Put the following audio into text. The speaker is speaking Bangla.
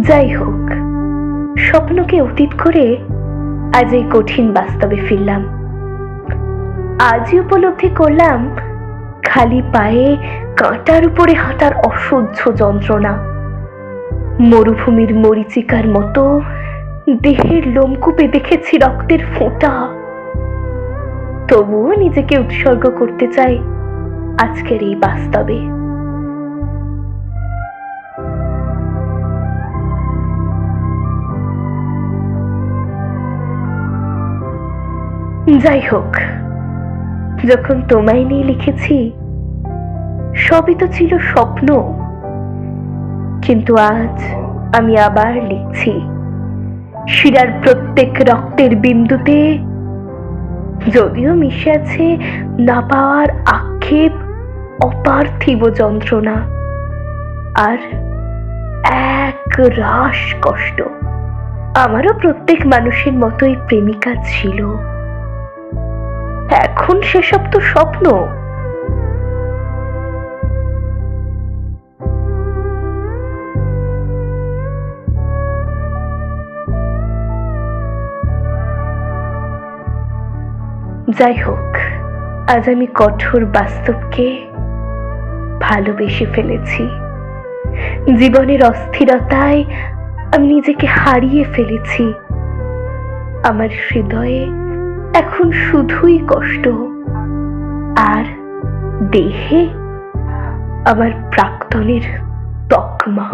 যাই হোক স্বপ্নকে অতীত করে আজ এই কঠিন বাস্তবে ফিরলাম। আজই উপলব্ধি করলাম, খালি পায়ে কাঁটার উপরে হাঁটার অসহ্য যন্ত্রণা। মরুভূমির মরিচিকার মতো দেহের লোমকূপে দেখেছি রক্তের ফোঁটা। তবুও নিজেকে উৎসর্গ করতে চাই আজকের এই বাস্তবে। যাই হোক যখন তোমায় নিয়ে লিখেছি, সবই তো ছিল স্বপ্ন। কিন্তু আজ আমি আবার লিখছি, শিরার প্রত্যেক রক্তের বিন্দুতে। যদিও মিশে আছে না পাওয়ার আক্ষেপ অপার্থিব যন্ত্রণা, আর এক রাস কষ্ট। আমারও প্রত্যেক মানুষের মতোই প্রেমিকা ছিল। এখন সেসব তো স্বপ্ন। যাই হোক, আজ আমি কঠোর বাস্তবকে ভালোবেসে ফেলেছি। জীবনের অস্থিরতায় আমি নিজেকে হারিয়ে ফেলেছি। আমার হৃদয়ে এখন শুধুই কষ্ট আর দেহে আমার প্রাক্তনের তকমা।